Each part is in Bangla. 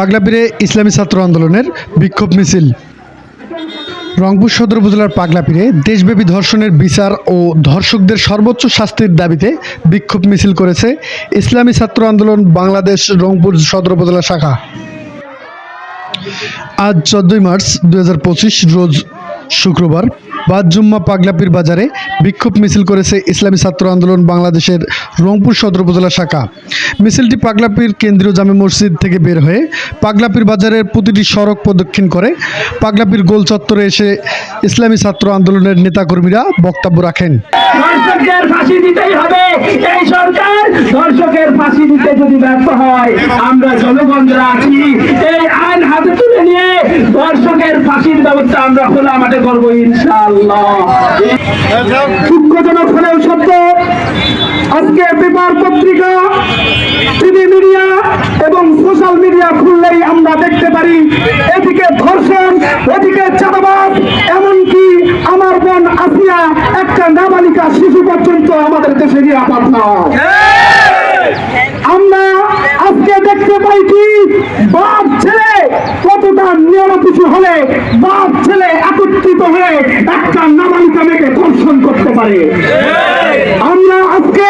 পাগলাপীরে ইসলামী ছাত্র আন্দোলনের বিক্ষোভ মিছিল। রংপুর সদর উপজেলার পাগলাপীরে দেশব্যাপী ধর্ষণের বিচার ও ধর্ষকদের সর্বোচ্চ শাস্তির দাবিতে বিক্ষোভ মিছিল করেছে ইসলামী ছাত্র আন্দোলন বাংলাদেশ রংপুর সদর উপজেলা শাখা। আজ চোদ্দই মার্চ দুহাজার পঁচিশ, রোজ শুক্রবার বাদ জুম্মা পাগলাপির বাজারে বিক্ষোভ মিছিল করেছে ইসলামী ছাত্র আন্দোলন বাংলাদেশের রংপুর সদর উপজেলা শাখা। মিছিলটি পাগলাপির কেন্দ্রীয় জামে মসজিদ থেকে বের হয়ে পাগলাপির বাজারের প্রতিটি সড়ক প্রদক্ষিণ করে পাগলাপির গোল চত্বরে এসে ইসলামী ছাত্র আন্দোলনের নেতাকর্মীরা বক্তব্য রাখেন। ফাঁসি দিতেই হবে। এই সরকার ব্যর্থ হয়। আমরা জনগণরা আছি। এই আইন হাতে তুলে নিয়ে ধর্ষকের ফাঁসির ব্যবস্থা আমরা খোলা মাঠে করব ইনশাআল্লাহ। দুঃখজনক হলেও সত্য আজকে পেপার পত্রিকা টিভি মিডিয়া এবং সোশ্যাল মিডিয়া খুললেই আমরা দেখতে পারি এদিকে ধর্ষণ এদিকে চাঁদাবাদ এমনকি আমার বোন আসিয়া একটা নাবালিকা শিশু পর্যন্ত আমাদের দেশে নিরাপদ নয় আমরা দেখতে পাই কি? বাপ ছেলে কতটা নিয়ম কিছু হলে বাপ ছেলে একত্রিত হয়ে একটা নাবালিকা মেয়েকে ধর্ষণ করতে পারে। আমরা আজকে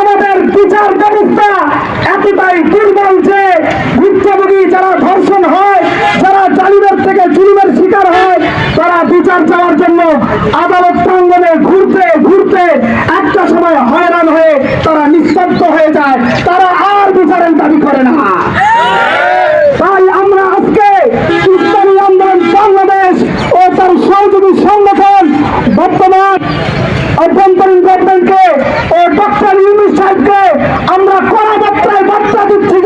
আমাদের বিচার ব্যবস্থা এতটাই দুর্বল যে ভুক্তভোগী যারা ধর্ষণ হয়, যারা জালিমের থেকে জুলুমের শিকার হয়, তারা বিচার চাওয়ার জন্য আদালত প্রাঙ্গনে ঘুরতে ঘুরতে একটা সময় হয়রান হয়ে তারা নিস্তব্ধ হয়ে যায়। তারা আর বিচারের দাবি করে না তাই আমরা আজকে ইসলামী আন্দোলন বাংলাদেশ ও তার সহযোগী সংগঠন বর্তমান অভ্যন্তরীণ গভর্নমেন্টকে ও ডক্টর ইউনুস সাহেবকে আমরা কড়া মাত্রায় বার্তা দিচ্ছি।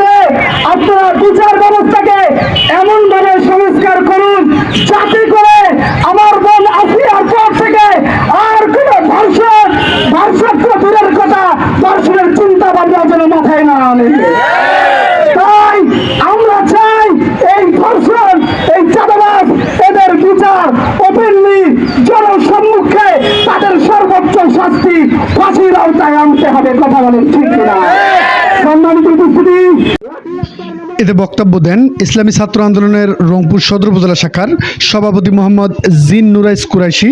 ফাঁসির আওতায় আনতে হবে, কথা বলেন, ঠিক সম্মানিত উপস্থিতি। এতে বক্তব্য দেন ইসলামী ছাত্র আন্দোলনের রংপুর সদর উপজেলা শাখার সভাপতি মোহাম্মদ জিন নুরাইস কুরাইশি,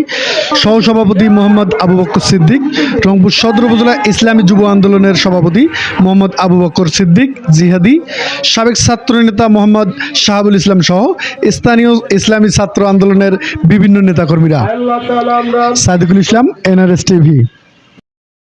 সহসভাপতি মোহাম্মদ আবু বকর সিদ্দিক, রংপুর সদর উপজেলা ইসলামী যুব আন্দোলনের সভাপতি মোহাম্মদ আবু বকর সিদ্দিক জিহাদি, সাবেক ছাত্র নেতা মোহাম্মদ শাহাবুল ইসলাম সহ স্থানীয় ইসলামী ছাত্র আন্দোলনের বিভিন্ন নেতাকর্মীরা। Sadikul Islam, NRS TV.